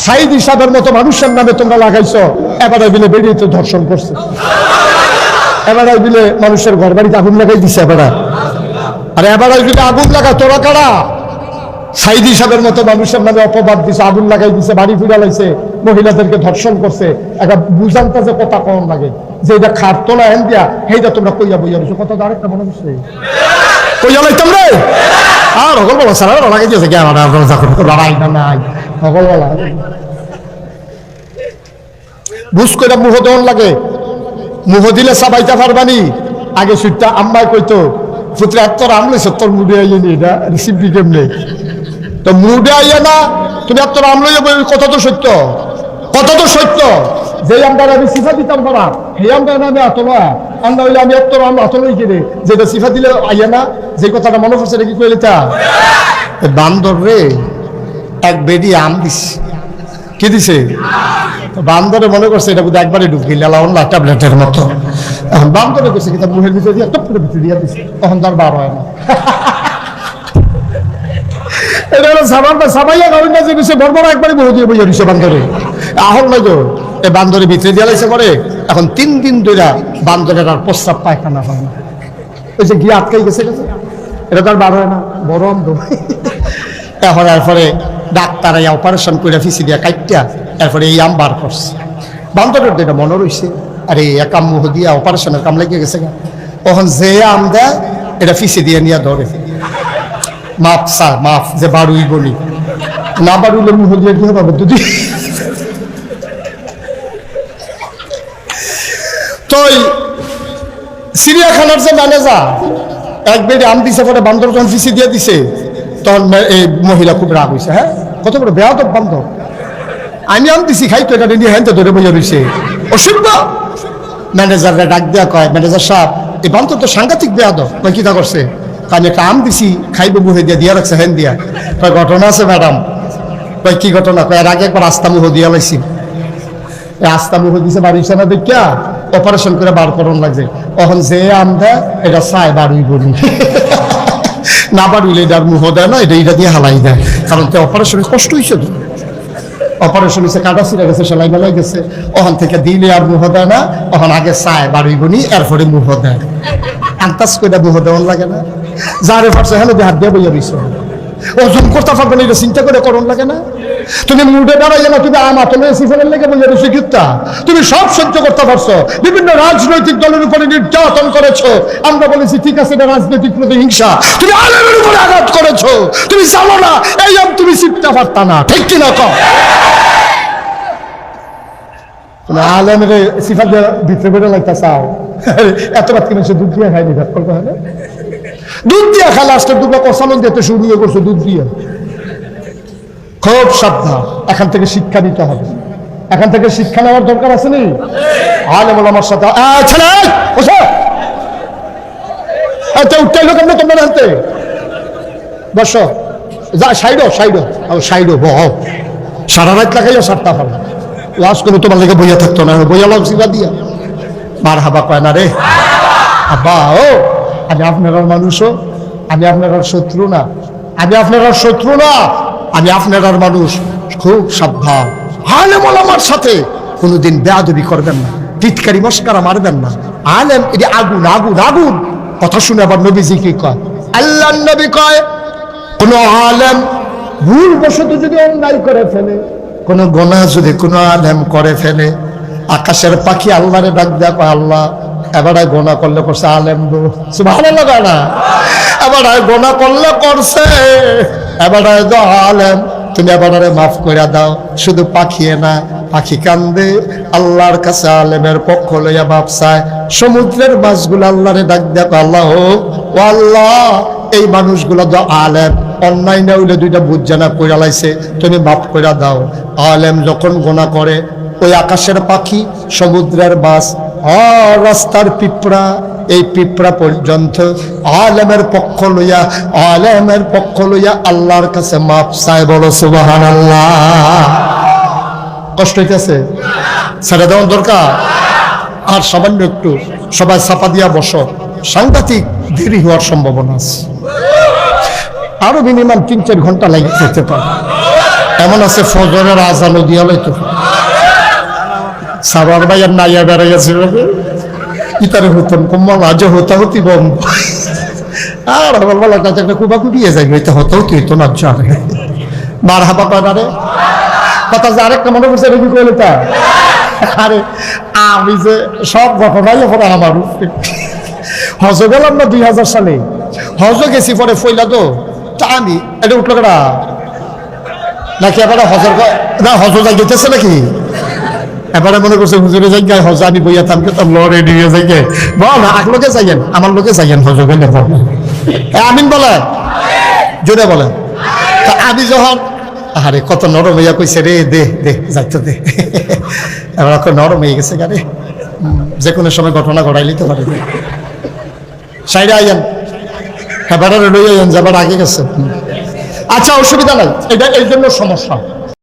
সাইদ হিসাবের মতো মানুষের নামে তোমরা লাগাইছো এবারে বিলে বেরিয়ে তো ধর্ষণ করছে এবারে বিলে মানুষের ঘর বাড়িতে আগুন লাগাই দিছে এবারে আরে এবারে বিলে আগুন লাগা তোরা কারা সাইদ হিসাবের মতো মানুষের নামে অপবাদ দিছে আগুন লাগাই দিছে বাড়ি ফিরা লাইছে মহিলাদেরকে ধর্ষণ করছে একটা বুঝানটা যে কথা কম লাগে যে এটা খাটতো না হেন দিয়া সেইটা তোমরা কইয়া বইয়া রয়েছো কথা তো আরেকটা মনে করছে কইয়া লাইতাম রে আর হগল বলা সারা লাগাই দিয়েছে কে আমার লড়াই না নাই হগল বলা বুঝ করে মুহ দেওয়ার লাগে। মুহ দিলে সাবাইতে পারবানি। আগে সুটটা আম্মাই কইতো পুত্রে এত রাম লইছ, তোর মুডে আইনি এটা রিসিপ্টি কেমনে? তো মুডে আইয়া না, তুমি লইয়া বই, কত তো সত্য? কত তো সত্য? যে আমরা আমি সিফা দিতাম পারা এই আমরা আমি আতলা আমরা হইলে আমি এত রাম আতলই কিনে যেটা সিফা দিলে আইয়া না যে কথাটা মনে পড়ছে এটা কি কইলে তা? বান্দর রে এক বেডি আম দিস কি দিছে? বান্দরে মনে করছে এটা বোধহয় একবারে ঢুকি লালাউল্লাহ ট্যাবলেটের মতো। বান্দরে করছে কিন্তু মুখের ভিতরে দিয়ে টপ করে ভিতরে দিয়ে দিছে। তখন তার বার হয় না। এটা হলো সাবান সাবাইয়া গাড়ির কাছে দিছে বড় বড় একবারে বহু দিয়ে বইয়া দিছে বান্দরে। আহল তো এই বান্দরে ভিতরে লাইছে পরে, এখন তিন দিন ধরে বান্দরের আর প্রস্রাব পায়খানা হয় না। ওই যে গিয়ে আটকাই গেছে এটা তার বার হয় না এখন এরপরে ডাক্তার এই অপারেশন করে ফিসি দিয়া কাইটিয়া এরপরে এই আম বার করছে। বান্দরের এটা মনে রয়েছে আরে একাম মুহ দিয়া অপারেশনের কাম লেগে গেছে গা। তখন যে আম দেয়, এটা ফিসি দিয়ে নিয়ে ধরে। মাফ স্যার, মাফ, যে বাড়ুই বলি। না বাড়ুইলে মুহ দিয়ে কি হবে দুদি তো ওই চিড়িয়াখানার যে ম্যানেজার এক বেডে আম দিছে, পরে বান্দর যখন ফিসি দিয়ে দিছে, তখন এই মহিলা খুব রাগ হয়েছে হ্যাঁ? কত বড় বেয়া তো বান্ধব। আমি দিছি খাই তো এটা নিয়ে হ্যাঁ ধরে বইয়া রয়েছে অসুবিধ? ম্যানেজাররা ডাক দেওয়া কয়, ম্যানেজার সাহেব এই বান্ধব তো সাংঘাতিক বেয়া তো কয় কিতা করছে? আমি একটা আম দিছি, খাইব মুহে দিয়ে, দিয়া রাখছে হ্যাঁ দিয়া। কয়, ঘটনা আছে, ম্যাডাম। কয়, কি ঘটনা? কয়, এর আগে একবার আস্তা মুহ দিয়া লাইছি। আস্তা মুখ দিছে বাড়ি না দেখিয়া অপারেশন করে বার করন লাগছে। তখন যে আম দেয়, এটা চায় বাড়ুই বলি না বাড়ুইলে এটার মুহ দেয় না, এটা এটা দিয়ে হালাই দেয়। কারণ তো অপারেশনে কষ্ট হয়েছে তো। অপারেশন হয়েছে কাটা ছিঁড়ে গেছে, সেলাই মেলাই গেছে। ওখান থেকে দিলে আর মুহ দেয় না, ওখান আগে চায় বাড়ুই বনি, এরপরে মুহ দেয়। আন্তাজ করে মুহ দেওয়ার লাগে না। যারে ফারছে হ্যালো হাত দিয়ে বইয়া দিছে। ওজন করতে পারবে না, এটা চিন্তা করে করণ লাগে না। তুমি মুডে দাঁড়াইলে না, তুমি আমার তুমি সিফারের লেগে বলে গীতা তুমি সব সহ্য করতে পারছ। বিভিন্ন রাজনৈতিক দলের উপরে নির্যাতন করেছ। আমরা বলেছি, ঠিক আছে, এটা রাজনৈতিক প্রতিহিংসা। তুমি আলেমের উপরে আঘাত করেছ। তুমি জানো না, এই আম তুমি চিপতে পারতা না। ঠিক কিনা কম? বেরো লাগতে চাও? এত রাত কিনে দুধ দিয়ে খায়নি ভাত করতে দুধ দিয়ে খালে দুটো শুরু করছ দুধ দিয়ে। খুব সাবধান। এখান থেকে শিক্ষা নিতে হবে। এখান থেকে শিক্ষা নেওয়ার দরকার আছে নি আলে আমার সাথে যা, সাইডো সাইডো। সাইডো, বহ। সারা তোমার বইয়া থাকতো না। বইয়া লাভ দিয়া। মার হাবা কয় না রে। আব্বা, ও, আমি আপনার মানুষও, আমি আপনার শত্রু না। আমি আপনার শত্রু না। আমি আপনার মানুষ খুব সাবধান। আলেম আমার সাথে কোনোদিন বেয়াদবি করবেন না, টিটকারি মস্কারা মারবেন না। আলেম এটি আগুন আগুন আগুন। কথা শুনে আবার নবীজি কি কয়? আল্লাহ নবী কয়, কোন আলেম ভুল বশত যদি অন্যায় করে ফেলে, কোন গোনা যদি কোনো আলেম করে ফেলে, আকাশের পাখি আল্লাহরে ডাক কয়, আল্লাহ, এবারে গোনা করলে করছে আলেম গো। ভালো লাগা না? এবারে গোনা করলে করছে। এবারে দো আলেম, তুমি এবারে মাফ করে দাও। শুধু পাখিয়ে না, পাখি কান্দে। আল্লাহর কাছে আলেমের পক্ষ লইয়া চায়। সমুদ্রের মাছগুলো আল্লাহরে ডাক দেখো আল্লাহ ও আল্লাহ, এই মানুষগুলো তো আলেম। অন্যায় না হইলে দুইটা বুঝ জানা কইরা লাইছে, তুমি মাফ কইরা দাও। আলেম যখন গোনা করে, ওই আকাশের পাখি, সমুদ্রের বাস আর রাস্তার পিঁপড়া এই পিঁপড়া পর্যন্ত আলেমের পক্ষ লইয়া, আলেমের পক্ষ লইয়া আল্লাহর কাছে মাপ চায়, বলো সুবাহান আল্লাহ কষ্ট হইতেছে? ছেড়ে দেওয়ার দরকার? আর সামান্য একটু, সবাই চাপা দিয়া বসো। সাংঘাতিক দেরি হওয়ার সম্ভাবনা আছে। আরও মিনিমাম তিন চার ঘণ্টা লাগে যেতে পারে। এমন আছে, ফজরের আজানো দিয়া লাইতো সাবার ভাইয়ার নাইয়া বেড়াইয়াছিল ইতারে হতন কম্মল আজ হতা হতি বম আর আমার বলা কাছে একটা কুবা কুবিয়ে যাইবে এটা হতো তুই তো না জানে মার হাবা পারে কথা যে আরেকটা মনে করছে কি করলে তা। আরে, আমি যে সব ঘটনাই পরে আমার। হজ গেলাম না দুই হাজার সালে। হজ গেছি পরে ফইলা তো, তা আমি, এটা উঠল কেনা নাকি এবারে হজর না হজ যাই নাকি? এবারে মনে করছে হুজুরে যাই গায়ে আমি বইয়া থামকে তো লড়ে নিয়ে যাই গে বল, আক লোকে যাইয়েন আমার লোকে যাইয়েন হজ গেলে আমিন বলে? জোরে বলে। তা আমি যখন আরে কত নরম হইয়া কইছে রে, দে দে, যাইতো দে। এবার কত নরম হয়ে গেছে গাড়ি যে কোনো সময় ঘটনা ঘটাইলি তো পারে। সাইডে আইয়ান। এবারে লই আইয়ান, যাবার আগে গেছে। আচ্ছা অসুবিধা নাই। এটা এই জন্য সমস্যা।